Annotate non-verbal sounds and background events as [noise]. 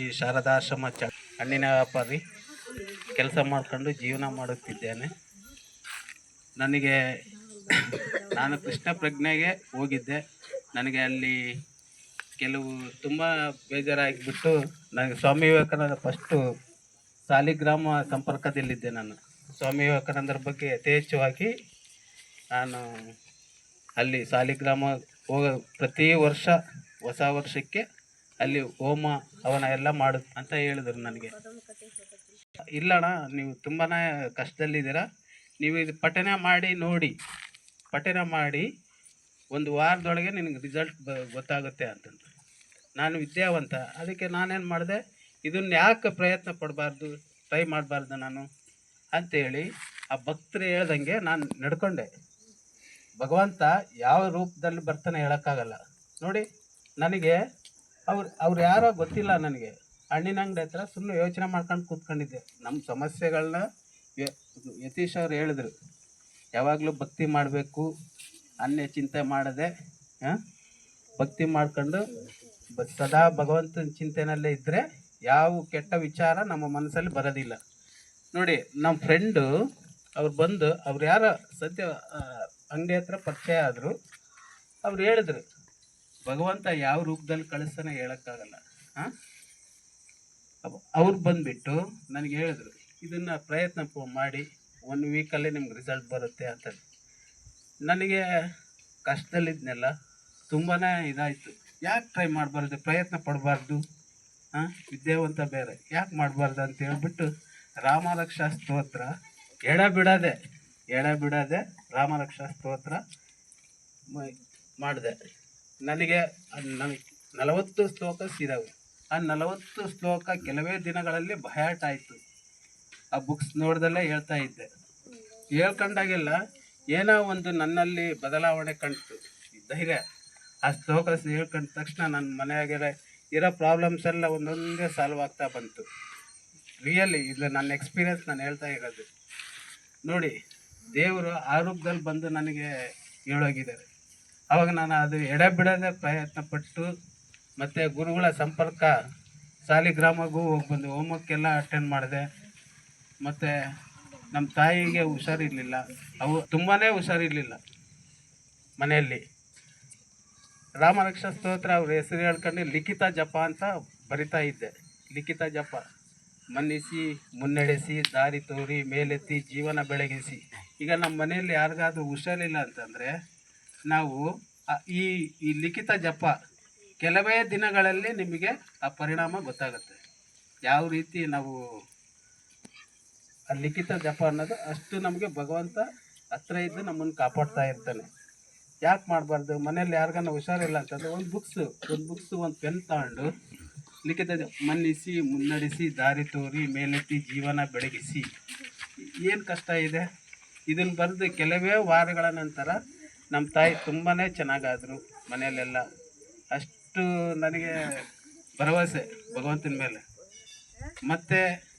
ಶ್ರೀ ಶಾರದಾಶ್ರಮ ಚ ಹಣ್ಣಿನ ವ್ಯಾಪಾರಿ ಕೆಲಸ ಮಾಡ್ಕೊಂಡು ಜೀವನ ಮಾಡುತ್ತಿದ್ದೇನೆ. ನನಗೆ [coughs] ನಾನು ಕೃಷ್ಣ ಪ್ರಜ್ಞೆಗೆ ಹೋಗಿದ್ದೆ. ನನಗೆ ಅಲ್ಲಿ ಕೆಲವು ತುಂಬ ಬೇಜಾರಾಗಿಬಿಟ್ಟು ನನಗೆ ಸ್ವಾಮಿ ವಿವೇಕಾನಂದ ಫಸ್ಟು ಸಾಲಿಗ್ರಾಮ ಸಂಪರ್ಕದಲ್ಲಿದ್ದೆ ನಾನು. ಸ್ವಾಮಿ ವಿವೇಕಾನಂದರ ಬಗ್ಗೆ ಯಥೇಚ್ಛವಾಗಿ ನಾನು ಅಲ್ಲಿ ಸಾಲಿಗ್ರಾಮ ಹೋಗ ಪ್ರತಿ ವರ್ಷ ಹೊಸ ವರ್ಷಕ್ಕೆ ಅಲ್ಲಿ ಹೋಮ, ಹವನ ಎಲ್ಲ ಮಾಡು ಅಂತ ಹೇಳಿದ್ರು ನನಗೆ. ಇಲ್ಲಣ್ಣ, ನೀವು ತುಂಬಾ ಕಷ್ಟದಲ್ಲಿದ್ದೀರಾ. ನೀವು ಇದು ಪಠನೆ ಮಾಡಿ ನೋಡಿ ಪಠನೆ ಮಾಡಿ ಒಂದು ವಾರದೊಳಗೆ ನಿನಗೆ ರಿಸಲ್ಟ್ ಬ, ಗೊತ್ತಾಗುತ್ತೆ ಅಂತಂದು ನಾನು ವಿದ್ಯಾವಂತ, ಅದಕ್ಕೆ ನಾನೇನು ಮಾಡಿದೆ, ಇದನ್ನ ಯಾಕೆ ಪ್ರಯತ್ನ ಪಡಬಾರ್ದು ಟ್ರೈ ಮಾಡಬಾರ್ದು ನಾನು ಅಂಥೇಳಿ ಆ ಭಕ್ತರು ಹೇಳ್ದಂಗೆ ನಾನು ನಡ್ಕೊಂಡೆ. ಭಗವಂತ ಯಾವ ರೂಪದಲ್ಲಿ ಬರ್ತಾನೆ ಹೇಳೋಕ್ಕಾಗಲ್ಲ. ನೋಡಿ, ನನಗೆ ಅವ್ರು ಅವ್ರು ಯಾರೋ ಗೊತ್ತಿಲ್ಲ ನನಗೆ. ಹಣ್ಣಿನ ಅಂಗಡಿ ಹತ್ರ ಸುಮ್ಮನೆ ಯೋಚನೆ ಮಾಡ್ಕೊಂಡು ಕೂತ್ಕೊಂಡಿದ್ದೆ. ನಮ್ಮ ಸಮಸ್ಯೆಗಳನ್ನ ಯತೀಶ್ ಅವ್ರು ಹೇಳಿದ್ರು. ಯಾವಾಗಲೂ ಭಕ್ತಿ ಮಾಡಬೇಕು, ಅನ್ಯ ಚಿಂತೆ ಮಾಡದೆ ಭಕ್ತಿ ಮಾಡ್ಕೊಂಡು ಸದಾ ಭಗವಂತನ ಚಿಂತೆನಲ್ಲೇ ಇದ್ದರೆ ಯಾವ ಕೆಟ್ಟ ವಿಚಾರ ನಮ್ಮ ಮನಸ್ಸಲ್ಲಿ ಬರೋದಿಲ್ಲ. ನೋಡಿ ನಮ್ಮ ಫ್ರೆಂಡು ಅವ್ರು ಬಂದು, ಅವ್ರು ಯಾರೋ ಸದ್ಯ ಅಂಗಡಿ ಹತ್ರ ಪರಿಚಯ ಆದರು. ಅವ್ರು ಹೇಳಿದ್ರು ಭಗವಂತ ಯಾವ ರೂಪದಲ್ಲಿ ಕಳಿಸ್ತಾನೆ ಹೇಳೋಕ್ಕಾಗಲ್ಲ. ಹಾಂ ಅವ್ರು ಬಂದುಬಿಟ್ಟು ನನಗೆ ಹೇಳಿದ್ರು, ಇದನ್ನು ಪ್ರಯತ್ನ ಮಾಡಿ ಒನ್ ವೀಕಲ್ಲೇ ನಿಮ್ಗೆ ರಿಸಲ್ಟ್ ಬರುತ್ತೆ ಅಂತ ನನಗೆ ಕಷ್ಟದಲ್ಲಿದ್ನೆಲ್ಲ ತುಂಬಾ ಇದಾಯಿತು. ಯಾಕೆ ಟ್ರೈ ಮಾಡಬಾರ್ದು? ಪ್ರಯತ್ನ ಪಡಬಾರ್ದು? ಹಾಂ ವಿದ್ಯಾವಂತ ಬೇರೆ, ಯಾಕೆ ಮಾಡಬಾರ್ದು ಅಂತ ಹೇಳ್ಬಿಟ್ಟು ರಾಮರಕ್ಷಾ ಸ್ತೋತ್ರ ಎಡ ಬಿಡದೆ ಎಡ ಬಿಡದೆ ರಾಮರಕ್ಷಾ ಸ್ತೋತ್ರ ಮಾಡಿದೆ. ನನಗೆ ನನಗೆ ನಲವತ್ತು ಶ್ಲೋಕ ಸಿದವು. ಆ ನಲವತ್ತು ಶ್ಲೋಕ ಕೆಲವೇ ದಿನಗಳಲ್ಲಿ ಬಯಾಟ್ ಆಯಿತು. ಆ ಬುಕ್ಸ್ ನೋಡ್ದಲ್ಲೇ ಹೇಳ್ತಾ ಇದ್ದೆ. ಹೇಳ್ಕೊಂಡಾಗೆಲ್ಲ ಏನೋ ಒಂದು ನನ್ನಲ್ಲಿ ಬದಲಾವಣೆ ಕಂಡು ಧೈರ್ಯ. ಆ ಶ್ಲೋಕ ಹೇಳ್ಕೊಂಡ ತಕ್ಷಣ ನನ್ನ ಮನೆಯಾಗೆಲ್ಲ ಇರೋ ಪ್ರಾಬ್ಲಮ್ಸ್ ಎಲ್ಲ ಒಂದೊಂದೇ ಸಾಲ್ವ್ ಆಗ್ತಾ ಬಂತು. ರಿಯಲಿ ಇದು ನನ್ನ ಎಕ್ಸ್ಪೀರಿಯನ್ಸ್ ನಾನು ಹೇಳ್ತಾ ಇರೋದು. ನೋಡಿ, ದೇವರು ಆ ಬಂದು ನನಗೆ ಹೇಳೋಗಿದ್ದಾರೆ. ಅವಾಗ ನಾನು ಅದು ಎಡೆ ಬಿಡದೆ ಪ್ರಯತ್ನ ಪಟ್ಟು ಮತ್ತು ಗುರುಗಳ ಸಂಪರ್ಕ ಸಾಲಿಗ್ರಾಮಗೂ ಹೋಗಿ ಬಂದು. ಹೋಮಕ್ಕೆಲ್ಲ ಅಟೆಂಡ್ ಮಾಡಿದೆ. ಮತ್ತು ನಮ್ಮ ತಾಯಿಗೆ ಹುಷಾರಿರಲಿಲ್ಲ. ಅವು ತುಂಬಾ ಹುಷಾರಿರಲಿಲ್ಲ ಮನೆಯಲ್ಲಿ. ರಾಮರಕ್ಷ ಸ್ತೋತ್ರ ಅವ್ರ ಹೆಸರು ಹೇಳ್ಕೊಂಡು ಲಿಖಿತ ಜಪ ಅಂತ ಬರಿತಾ ಇದ್ದೆ. ಲಿಖಿತ ಜಪ. ಮನ್ನಿಸಿ, ಮುನ್ನಡೆಸಿ, ದಾರಿ ತೋರಿ, ಮೇಲೆತ್ತಿ, ಜೀವನ ಬೆಳಗಿಸಿ. ಈಗ ನಮ್ಮ ಮನೆಯಲ್ಲಿ ಯಾರಿಗಾದ್ರೂ ಹುಷಾರಿಲ್ಲ ಅಂತಂದರೆ ನಾವು ಈ ಈ ಲಿಖಿತ ಜಪ ಕೆಲವೇ ದಿನಗಳಲ್ಲಿ ನಿಮಗೆ ಆ ಪರಿಣಾಮ ಗೊತ್ತಾಗುತ್ತೆ. ಯಾವ ರೀತಿ ನಾವು ಆ ಲಿಖಿತ ಜಪ ಅನ್ನೋದು ಅಷ್ಟು ನಮಗೆ ಭಗವಂತ ಹತ್ರ ಇದ್ದು ನಮ್ಮನ್ನು ಕಾಪಾಡ್ತಾ ಇರ್ತಾನೆ. ಯಾಕೆ ಮಾಡಬಾರ್ದು? ಮನೇಲಿ ಯಾರಿಗಾನ ಹುಷಾರಿಲ್ಲ ಅಂತಂದ್ರೆ ಒಂದು ಬುಕ್ಸು ಒಂದು ಬುಕ್ಸು ಒಂದು ಪೆನ್ ತಗೊಂಡು ಲಿಖಿತ ಮನ್ನಿಸಿ, ಮುನ್ನಡೆಸಿ, ದಾರಿ ತೋರಿ, ಮೇಲೆತ್ತಿ, ಜೀವನ ಬೆಳಗಿಸಿ. ಏನು ಕಷ್ಟ ಇದೆ? ಇದನ್ನು ಬರೆದು ಕೆಲವೇ ವಾರಗಳ ನಂತರ ನಮ್ಮ ತಾಯಿ ತುಂಬಾ ಚೆನ್ನಾಗಾದರು ಮನೆಯಲ್ಲೆಲ್ಲ. ಅಷ್ಟು ನನಗೆ ಭರವಸೆ ಭಗವಂತನ ಮೇಲೆ. ಮತ್ತು